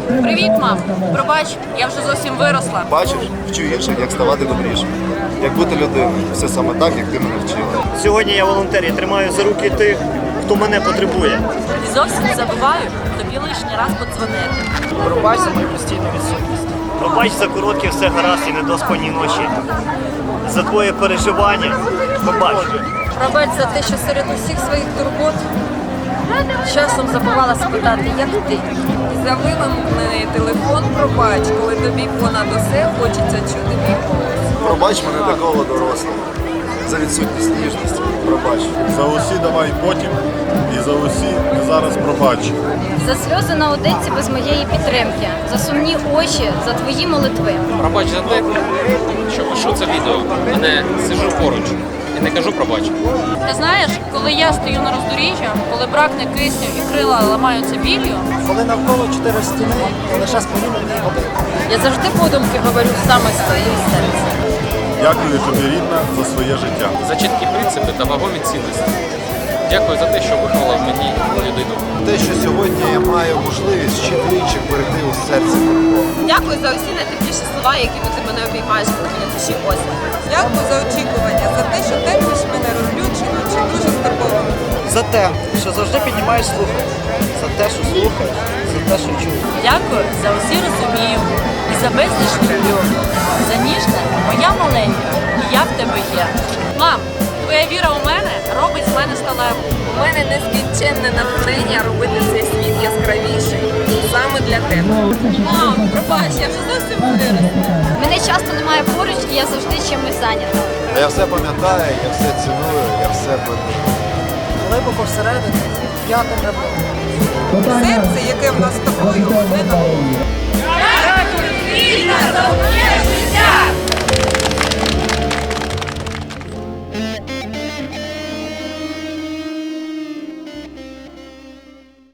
Привіт, мам. Пробач, я вже зовсім виросла. Бачиш, вчу інших, як ставати добрішим, як бути людиною. Все саме так, як ти мене вчила. Сьогодні я волонтер і тримаю за руки тих, хто мене потребує. І зовсім не забуваю тобі лишній раз подзвонити. Пробач за мою постійну відсутність. Пробач за короткі все гаразд і недоспані ночі. За твоє переживання. Побач. Пробач за те, що серед усіх своїх турбот часом забувала спитати, як ти. За вимкнений телефон пробач, коли тобі понад усе хочеться чути мій голос. Пробач мене такого дорослого. За відсутність ніжності. Пробач. За усі давай потім і за усі зараз пробач. За сльози наодинці без моєї підтримки, за сумні очі, за твої молитви. Пробач за те, що пишу це відео, а не сижу поруч і не кажу пробач. Ти знаєш, коли я стою на роздоріжжя, коли бракне кисню і крила ламаються біллю, Коли навколо чотири стіни, то лише споріднений один. я завжди подумки говорю саме з своїм серцем. Дякую тобі, рідна, за своє життя. За чіткі принципи та вагомі цінності. Дякую за те, що виховала в мені людину. Те, що сьогодні я маю можливість ще двічі берегти у серці. Дякую за усі найтепліші слова, якими ти мене обіймаєш, коли мені душі осінь. Дякую за очікування, те, що завжди піднімаєш слухати. За те, що слухаєш, за те, що чуєш. Дякую за усі розумію і за безліч люблю. За ніжне, моя маленька, і я в тебе є. Мам, твоя віра у мене робить з мене сталеву. У мене нескінченне натхнення робити цей світ яскравіший саме для тебе. Мам, пробач, я вже зовсім виросла. Мене часто немає поруч, і я завжди чимось зайнята. Я все пам'ятаю, я все ціную, я все беру. Глибоко всередині п'ятим ребром. Серце, яке в нас тобою, не нове. Вільна,